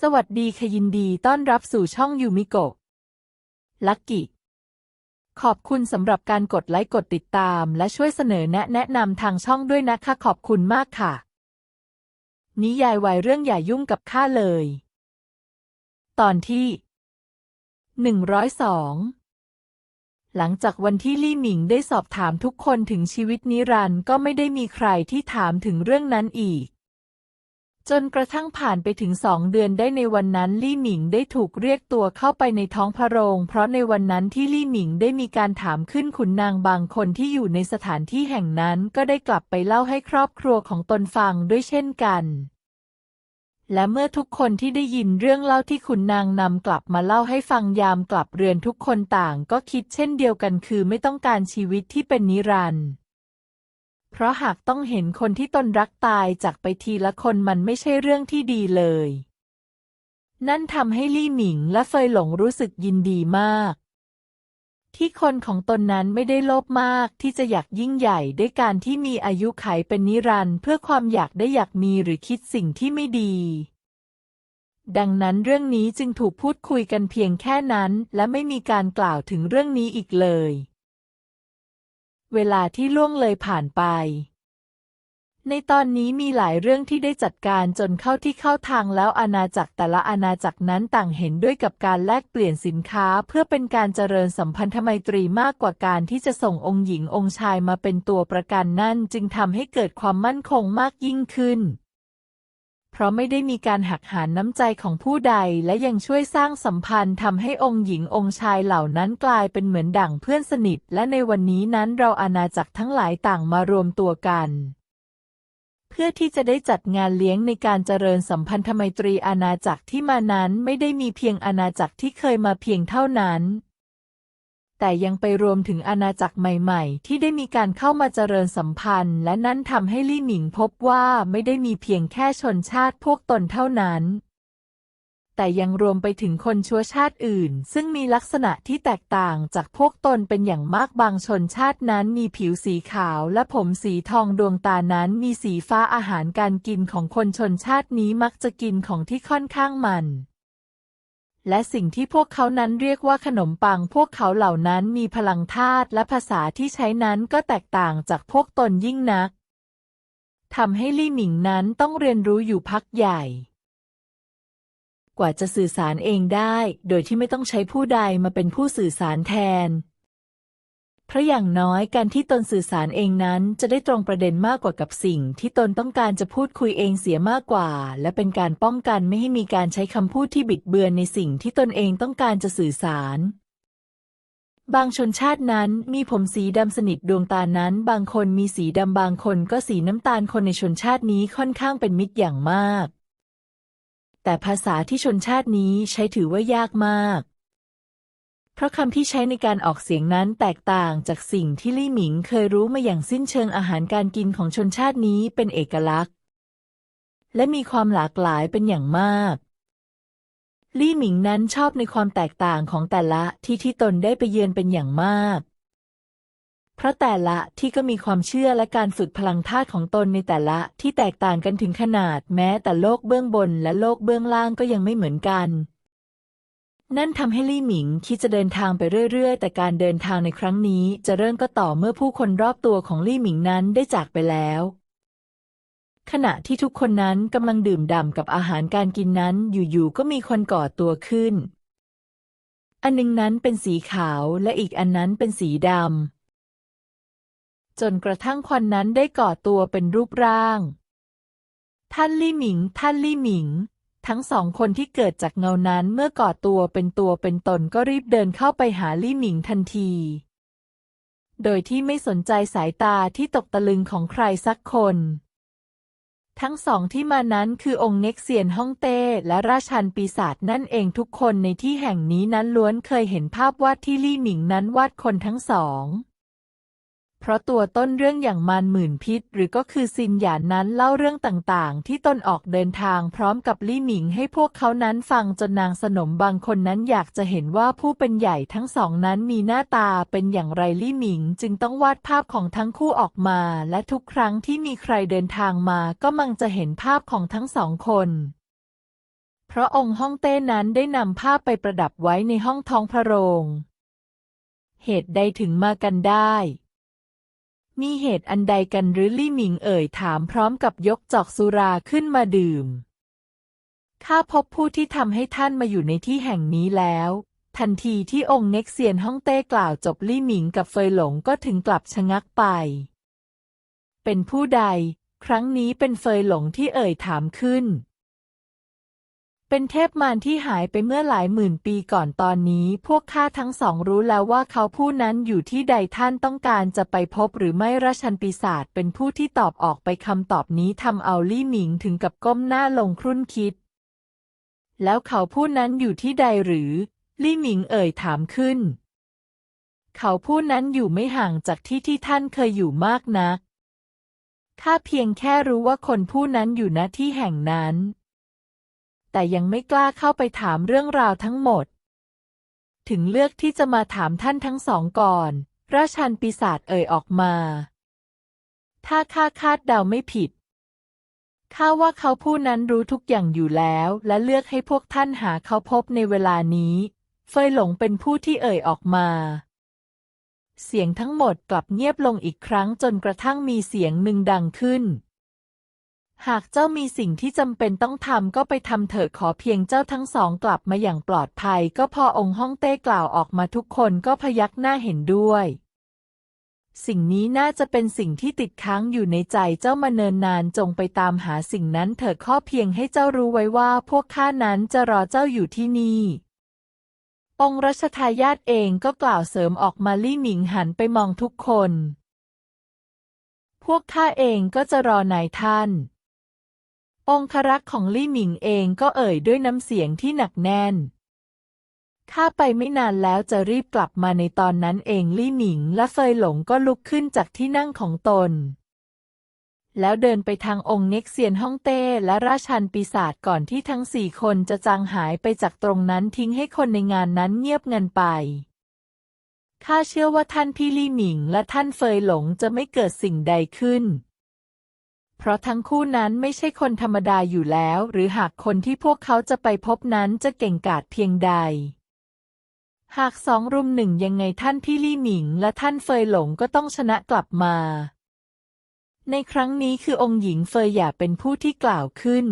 สวัสดีค่ะยินดีต้อนรับสู่ช่องยูมิโกะลักกิขอบคุณสำหรับการกดไลค์กดติดตาม และช่วยเสนอแนะแนะนำทางช่องด้วยนะคะขอบคุณมากค่ะ นิยายวายเรื่องอย่ายุ่งกับข้าเลย ตอนที่หนึ่งร้อยสองหลังจากวันที่ลี่หมิงได้สอบถามทุกคนถึงชีวิตนิรันด์ก็ไม่ได้มีใครที่ถามถึงเรื่องนั้นอีก จนกระทั่งผ่านไปถึงสองเดือนได้ในวันนั้นลี่หมิงได้ถูกเรียกตัวเข้าไปในท้องพระโรง เพราะในวันนั้นที่ลี่หมิงได้มีการถามขึ้นขุนนางบางคนที่อยู่ในสถานที่แห่งนั้นก็ได้กลับไปเล่าให้ครอบครัวของตนฟังด้วยเช่นกัน และเมื่อทุกคนที่ได้ยินเรื่องเล่าที่ขุนนางนำกลับมาเล่าให้ฟังยามกลับเรือนทุกคนต่างก็คิดเช่นเดียวกันคือไม่ต้องการชีวิตที่เป็นนิรันดร์ เพราะหากต้องเห็นคนที่ตนรักตายจากไปทีละคนมันไม่ใช่เรื่องที่ดีเลย นั่นทำให้ลี่หมิงและเฟยหลงรู้สึกยินดีมาก ที่คนของตนนั้นไม่ได้โลภมากที่จะอยากยิ่งใหญ่ด้วยการที่มีอายุไขเป็นนิรันดร์เพื่อความอยากได้อยากมีหรือคิดสิ่งที่ไม่ดีดังนั้นเรื่องนี้จึงถูกพูดคุยกันเพียงแค่นั้น และไม่มีการกล่าวถึงเรื่องนี้อีกเลย เวลาที่ล่วงเลยผ่านไป ในตอนนี้มีหลายเรื่องที่ได้จัดการจนเข้าที่เข้าทางแล้วอาณาจักรแต่ละอาณาจักรนั้นต่างเห็นด้วยกับการแลกเปลี่ยนสินค้าเพื่อเป็นการเจริญสัมพันธไมตรีมากกว่าการที่จะส่งองค์หญิงองค์ชายมาเป็นตัวประกันนั่นจึงทำให้เกิดความมั่นคงมากยิ่งขึ้น เพราะไม่ได้มีการหักหานน้ำใจของผู้ใดและยังช่วยสร้างสัมพันธ์ทำให้องค์หญิงองค์ชายเหล่านั้นกลายเป็นเหมือนดั่งเพื่อนสนิท และในวันนี้นั้นเราอาณาจักรทั้งหลายต่างมารวมตัวกัน เพื่อที่จะได้จัดงานเลี้ยงในการเจริญสัมพันธไมตรีอาณาจักรที่มานั้นไม่ได้มีเพียงอาณาจักรที่เคยมาเพียงเท่านั้น แต่ยังไปรวมถึงอาณาจักรใหม่ๆ ที่ได้มีการเข้ามาเจริญสัมพันธ์ และนั่นทำให้ลี่หมิงพบว่าไม่ได้มีเพียงแค่ชนชาติพวกตนเท่านั้น แต่ยังรวมไปถึงคนชั่วชาติอื่น ซึ่งมีลักษณะที่แตกต่างจากพวกตนเป็นอย่างมากบางชนชาตินั้นมีผิวสีขาวและผมสีทองดวงตานั้นมีสีฟ้าอาหารการกินของคนชนชาตินี้มักจะกินของที่ค่อนข้างมัน และสิ่งที่พวกเขานั้นเรียกว่าขนมปัง พวกเขาเหล่านั้นมีพลังธาตุและภาษาที่ใช้นั้นก็แตกต่างจากพวกตนยิ่งนักทำให้ลี่หมิงนั้นต้องเรียนรู้อยู่พักใหญ่ กว่าจะสื่อสารเองได้ โดยที่ไม่ต้องใช้ผู้ใดมาเป็นผู้สื่อสารแทน เพราะอย่างน้อยการที่ตนสื่อสารเองนั้นจะได้ตรงประเด็นมากกว่ากับสิ่ง ที่ตนต้องการจะพูดคุยเองเสียมากกว่า และเป็นการป้องกันไม่ให้มีการใช้คำพูดที่บิดเบือนในสิ่งที่ตนเองต้องการจะสื่อสาร บางชนชาตินั้นมีผมสีดำสนิทดวงตานั้น บางคนมีสีดำบางคนก็สีน้ำตาลคนในชนชาตินี้ค่อนข้างเป็นมิตรอย่างมาก แต่ภาษาที่ชนชาตินี้ใช้ถือว่ายากมาก เพราะคำที่ใช้ในการออกเสียงนั้นแตกต่างจากสิ่งที่ลี่หมิงเคยรู้มาอย่างสิ้นเชิงอาหารการกินของชนชาตินี้เป็นเอกลักษณ์ และมีความหลากหลายเป็นอย่างมาก ลี่หมิงนั้นชอบในความแตกต่างของแต่ละที่ที่ตนได้ไปเยือนเป็นอย่างมาก เพราะแต่ละที่ก็มีความเชื่อและการฝึกพลังธาตุของตนในแต่ละที่แตกต่างกันถึงขนาดแม้แต่โลกเบื้องบนและโลกเบื้องล่างก็ยังไม่เหมือนกัน นั่นทำให้ลี่หมิงคิดจะเดินทางไปเรื่อย ๆ แต่การเดินทางในครั้งนี้จะเริ่มก็ต่อเมื่อผู้คนรอบตัวของลี่หมิงนั้นได้จากไปแล้ว ขณะที่ทุกคนนั้นกำลังดื่มด่ำกับอาหารการกินนั้นอยู่ๆก็มีคนก่อตัวขึ้น อันหนึงนั้นเป็นสีขาวและอีกอันนั้นเป็นสีดำจนกระทั่งควันนั้นได้ก่อตัวเป็นรูปร่าง ท่านลี่หมิง ท่านลี่หมิง ทั้งสองคนที่เกิดจากเงานั้นเมื่อก่อตัวเป็นตัวเป็นตนก็รีบเดินเข้าไปหาลี่หมิงทันที โดยที่ไม่สนใจสายตาที่ตกตะลึงของใครสักคน ทั้งสองที่มานั้นคือองค์เน็กเซียนฮ่องเต้และราชันปีศาจนั่นเองทุกคนในที่แห่งนี้นั้นล้วนเคยเห็นภาพวาดที่ลี่หมิงนั้นวาดคนทั้งสอง เพราะตัวต้นเรื่องอย่างมารหมื่นพิษ หรือก็คือซินหยานนั้นเล่าเรื่องต่างๆ ที่ตนออกเดินทางพร้อมกับลี่หมิงให้พวกเขานั้นฟังจนนางสนมบางคนนั้นอยากจะเห็นว่าผู้เป็นใหญ่ทั้งสองนั้นมีหน้าตาเป็นอย่างไรลี่หมิง จึงต้องวาดภาพของทั้งคู่ออกมา และทุกครั้งที่มีใครเดินทางมาก็มังจะเห็นภาพของทั้งสองคนเพราะองค์ฮ่องเต้นั้นได้นำผ้าไปประดับไว้ในห้องท้องพระโรง เหตุใดถึงมากันได้ มีเหตุอันใดกันหรือลี่หมิงเอ่ยถามพร้อมกับยกจอกสุราขึ้นมาดื่ม ข้าพบผู้ที่ทำให้ท่านมาอยู่ในที่แห่งนี้แล้ว ทันทีที่องค์เน็กเซียนฮ่องเต้กล่าวจบลี่หมิงกับเฟยหลงก็ถึงกลับชะงักไป เป็นผู้ใด ครั้งนี้เป็นเฟยหลงที่เอ่ยถามขึ้น เป็นเทพมารที่หายไปเมื่อหลายหมื่นปีก่อนตอนนี้ พวกข้าทั้งสองรู้แล้วว่าเขาผู้นั้นอยู่ที่ใดท่านต้องการจะไปพบหรือไม่ราชันปีศาจเป็นผู้ที่ตอบออกไปคำตอบนี้ทำเอาลี่หมิงถึงกับก้มหน้าลงครุ่นคิด แล้วเขาผู้นั้นอยู่ที่ใดหรือ ลี่หมิงเอ่ยถามขึ้น เขาผู้นั้นอยู่ไม่ห่างจากที่ที่ท่านเคยอยู่มากนักข้าเพียงแค่รู้ว่าคนผู้นั้นอยู่ณที่แห่งนั้น แต่ยังไม่กล้าเข้าไปถามเรื่องราวทั้งหมด ถึงเลือกที่จะมาถามท่านทั้งสองก่อน ราชันปีศาจเอ่ยออกมา ถ้าข้าคาดเดาไม่ผิดข้าว่าเขาผู้นั้นรู้ทุกอย่างอยู่แล้ว และเลือกให้พวกท่านหาเขาพบในเวลานี้ เฟยหลงเป็นผู้ที่เอ่ยออกมา เสียงทั้งหมดกลับเงียบลงอีกครั้งจนกระทั่งมีเสียงหนึ่งดังขึ้น หากเจ้ามีสิ่งที่จำเป็นต้องทำก็ไปทำเถิดขอเพียงเจ้าทั้งสองกลับมาอย่างปลอดภัย ก็พอองค์ฮ่องเต้กล่าวออกมาทุกคนก็พยักหน้าเห็นด้วย สิ่งนี้น่าจะเป็นสิ่งที่ติดค้างอยู่ในใจเจ้ามาเนินนานจงไปตามหาสิ่งนั้นเถิดข้อเพียงให้เจ้ารู้ไว้ว่าพวกข้านั้นจะรอเจ้าอยู่ที่นี่องค์รัชทายาทเองก็กล่าวเสริมออกมาลี่หมิงหันไปมองทุกคน พวกข้าเองก็จะรอนายท่าน องครักษ์ของลี่หมิงเองก็เอ่ยด้วยน้ำเสียงที่หนักแน่น ข้าไปไม่นานแล้วจะรีบกลับมาในตอนนั้นเองลี่หมิงและเฟยหลงก็ลุกขึ้นจากที่นั่งของตน แล้วเดินไปทางองค์เน็กเซียนฮ่องเต้และราชันปีศาจก่อนที่ทั้งสี่คนจะจางหายไปจากตรงนั้นทิ้งให้คนในงานนั้นเงียบเงันไปข้าเชื่อว่าท่านพี่ลี่หมิงและท่านเฟยหลงจะไม่เกิดสิ่งใดขึ้น เพราะทั้งคู่นั้นไม่ใช่คนธรรมดาอยู่แล้ว หรือหากคนที่พวกเขาจะไปพบนั้นจะเก่งกาจเพียงใด หากสองรุมหนึ่งยังไงท่านพี่ลี่หมิง และท่านเฟยหลงก็ต้องชนะกลับมา ในครั้งนี้คือองค์หญิงเฟยหย่าเป็นผู้ที่กล่าวขึ้น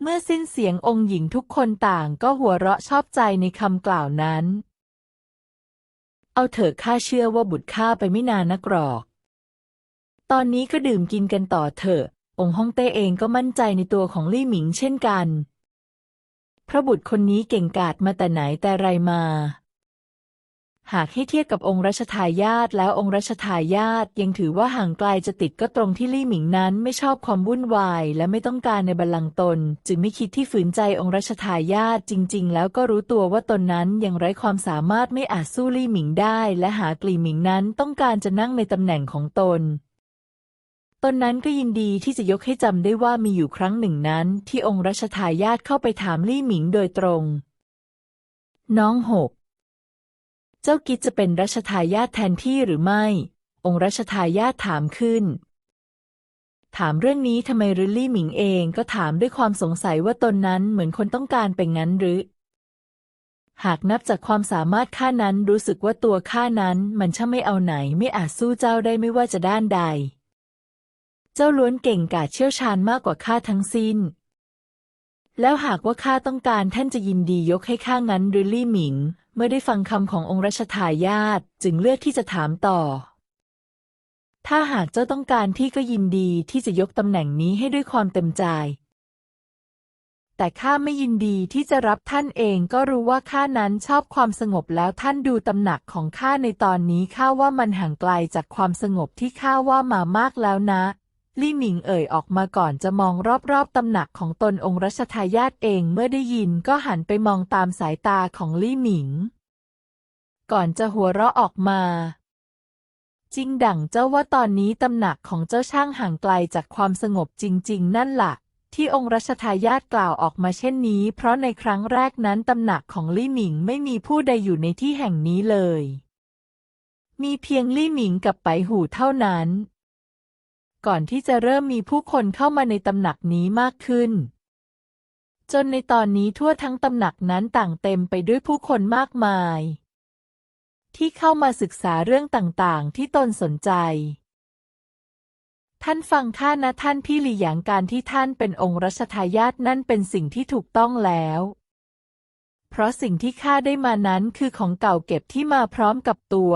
เมื่อสิ้นเสียงองค์หญิงทุกคนต่างก็หัวเราะชอบใจในคำกล่าวนั้น เอาเถอะข้าเชื่อว่าบุตรข้าไปไม่นานนักหรอก ตอนนี้ก็ดื่มกินกันต่อเถอะ องค์ฮ่องเต้เองก็มั่นใจในตัวของลี่หมิงเช่นกัน พระบุตรคนนี้เก่งกาจมาแต่ไหนแต่ไรมา หากให้เทียบกับองค์รัชทายาทแล้วองค์รัชทายาทยังถือว่าห่างไกลจะติดก็ตรงที่ลี่หมิงนั้นไม่ชอบความวุ่นวาย และไม่ต้องการในบัลลังก์ตน จึงไม่คิดที่ฝืนใจองค์รัชทายาทจริง ๆ แล้วก็รู้ตัวว่าตนนั้นยังไร้ความสามารถไม่อาจสู้ลี่หมิงได้ และหากลี่หมิงนั้นต้องการจะนั่งในตำแหน่งของตน ตนนั้นก็ยินดีที่จะยกให้จำได้ว่ามีอยู่ครั้งหนึ่งนั้น ที่องค์รัชทายาทเข้าไปถามลี่หมิงโดยตรง น้องหก เจ้ากิจจะเป็นรัชทายาทแทนที่หรือไม่ องค์รัชทายาทถามขึ้น ถามเรื่องนี้ทำไมริลลี่หมิงเองก็ถามด้วยความสงสัยว่าตนนั้นเหมือนคนต้องการเป็นงั้นหรือ หากนับจากความสามารถข้านั้นรู้สึกว่าตัวข้านั้นมันช่างไม่เอาไหนไม่อาจสู้เจ้าได้ไม่ว่าจะด้านใด เจ้าล้วนเก่งกาจเชี่ยวชาญมากกว่าข้าทั้งสิ้น แล้วหากว่าข้าต้องการท่านจะยินดียกให้ข้างั้นริลลี่หมิง เมื่อได้ฟังคำขององค์รัชทายาทจึงเลือกที่จะถามต่อ ถ้าหากเจ้าต้องการที่ก็ยินดีที่จะยกตำแหน่งนี้ให้ด้วยความเต็มใจ แต่ข้าไม่ยินดีที่จะรับท่านเองก็รู้ว่าข้านั้นชอบความสงบแล้วท่านดูตำหนักของข้าในตอนนี้ข้าว่ามันห่างไกลจากความสงบที่ข้าว่ามามากแล้วนะ ลี่หมิงเอ่ยออกมาก่อนจะมองรอบๆตำหนักของตนองค์รัชทายาทเองเมื่อได้ยินก็หันไปมองตามสายตาของลี่หมิง ก่อนจะหัวเราะออกมา จริงดั่งเจ้าว่าตอนนี้ตำหนักของเจ้าช่างห่างไกลจากความสงบจริง ๆ นั่นล่ะ ที่องค์รัชทายาทกล่าวออกมาเช่นนี้ เพราะในครั้งแรกนั้นตำหนักของลี่หมิงไม่มีผู้ใดอยู่ในที่แห่งนี้เลย มีเพียงลี่หมิงกับไปหูเท่านั้น ก่อนที่จะเริ่มมีผู้คนเข้ามาในตำหนักนี้มากขึ้น จนในตอนนี้ทั่วทั้งตำหนักนั้นต่างเต็มไปด้วยผู้คนมากมาย ที่เข้ามาศึกษาเรื่องต่างๆ ที่ตนสนใจ ท่านฟังข้านะท่านพี่หลี่หยางการที่ท่านเป็นองค์รัชทายาทนั่นเป็นสิ่งที่ถูกต้องแล้ว เพราะสิ่งที่ข้าได้มานั้นคือของเก่าเก็บที่มาพร้อมกับตัว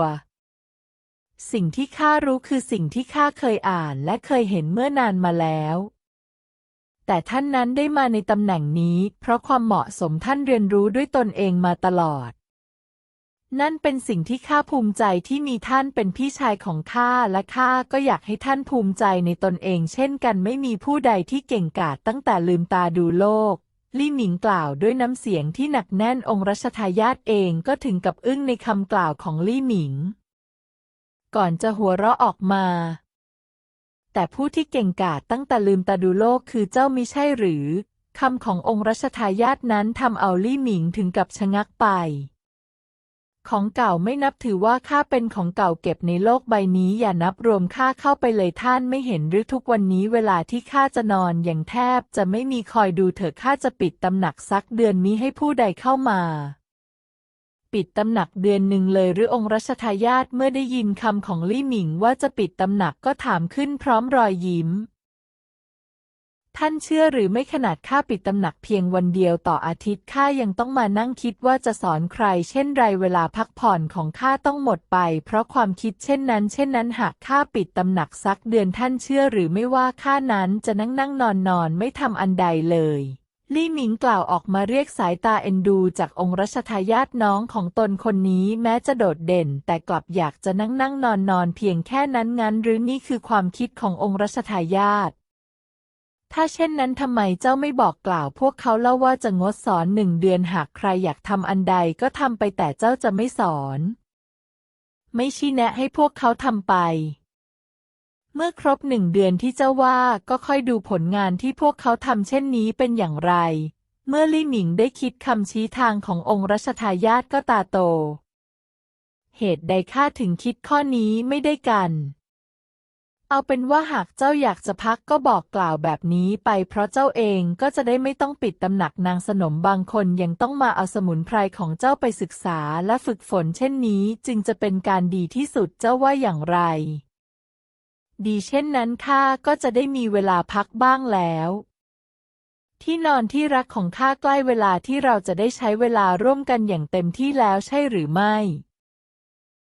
สิ่งที่ข้ารู้คือสิ่งที่ข้าเคยอ่านและเคยเห็นเมื่อนานมาแล้ว แต่ท่านนั้นได้มาในตำแหน่งนี้ เพราะความเหมาะสมท่านเรียนรู้ด้วยตนเองมาตลอด นั่นเป็นสิ่งที่ข้าภูมิใจที่มีท่านเป็นพี่ชายของข้าและข้าก็อยากให้ท่านภูมิใจในตนเอง เช่นกันไม่มีผู้ใดที่เก่งกาจตั้งแต่ลืมตาดูโลกลี่หมิงกล่าวด้วยน้ำเสียงที่หนักแน่นองค์รัชทายาทเองก็ถึงกับอึ้งในคำกล่าวของลี่หมิง ก่อนจะหัวเราะออกมา แต่ผู้ที่เก่งกาจตั้งแต่ลืมตาดูโลกคือเจ้ามิใช่หรือคำขององค์รัชทายาทนั้นทำเอาลี่หมิงถึงกับชะงักไป ของเก่าไม่นับถือว่าข้าเป็นของเก่าเก็บในโลกใบนี้อย่านับรวมข้าเข้าไปเลยท่านไม่เห็นหรือทุกวันนี้เวลาที่ข้าจะนอนอย่างแทบจะไม่มีคอยดูเถอะข้าจะปิดตำหนักสักเดือนนี้ให้ผู้ใดเข้ามา ปิดตำหนักเดือนหนึ่งเลยหรือองค์รัชทายาทเมื่อได้ยินคำของลี่หมิงว่าจะปิดตำหนักก็ถามขึ้นพร้อมรอยยิ้ม ท่านเชื่อหรือไม่ขนาดข้าปิดตำหนักเพียงวันเดียวต่ออาทิตย์ข้ายังต้องมานั่งคิดว่าจะสอนใคร เช่นไรเวลาพักผ่อนของข้าต้องหมดไป เพราะความคิดเช่นนั้น เช่นนั้นหากข้าปิดตำหนักสักเดือนท่านเชื่อหรือไม่ว่าข้านั้นจะนั่งนั่งนอนนอนไม่ทำอันใดเลย ลี่หมิงกล่าวออกมาเรียกสายตาเอ็นดูจากองค์รัชทายาทน้องของตนคนนี้แม้จะโดดเด่น แต่กลับอยากจะนั่งนั่งนอนนอนเพียงแค่นั้นงั้น หรือนี่คือความคิดขององค์รัชทายาทถ้าเช่นนั้นทำไมเจ้าไม่บอกกล่าวพวกเขาเล่าว่าจะงดสอนหนึ่งเดือนหากใครอยากทำอันใดก็ทำไปแต่เจ้าจะไม่สอน ไม่ชี้แนะให้พวกเขาทำไป เมื่อครบหนึ่งเดือนที่เจ้าว่าก็ค่อยดูผลงานที่พวกเขาทำเช่นนี้เป็นอย่างไร เมื่อลี่หมิงได้คิดคำชี้ทางขององค์รัชทายาทก็ตาโต เหตุใดข้าถึงคิดข้อนี้ไม่ได้กัน เอาเป็นว่าหากเจ้าอยากจะพักก็บอกกล่าวแบบนี้ไปเพราะเจ้าเองก็จะได้ไม่ต้องปิดตำหนักนางสนมบางคนยังต้องมาเอาสมุนไพรของเจ้าไปศึกษาและฝึกฝนเช่นนี้จึงจะเป็นการดีที่สุดเจ้าว่าอย่างไร ดีเช่นนั้นข้าก็จะได้มีเวลาพักบ้างแล้ว ที่นอนที่รักของข้าใกล้เวลาที่เราจะได้ใช้เวลาร่วมกันอย่างเต็มที่แล้วใช่หรือไม่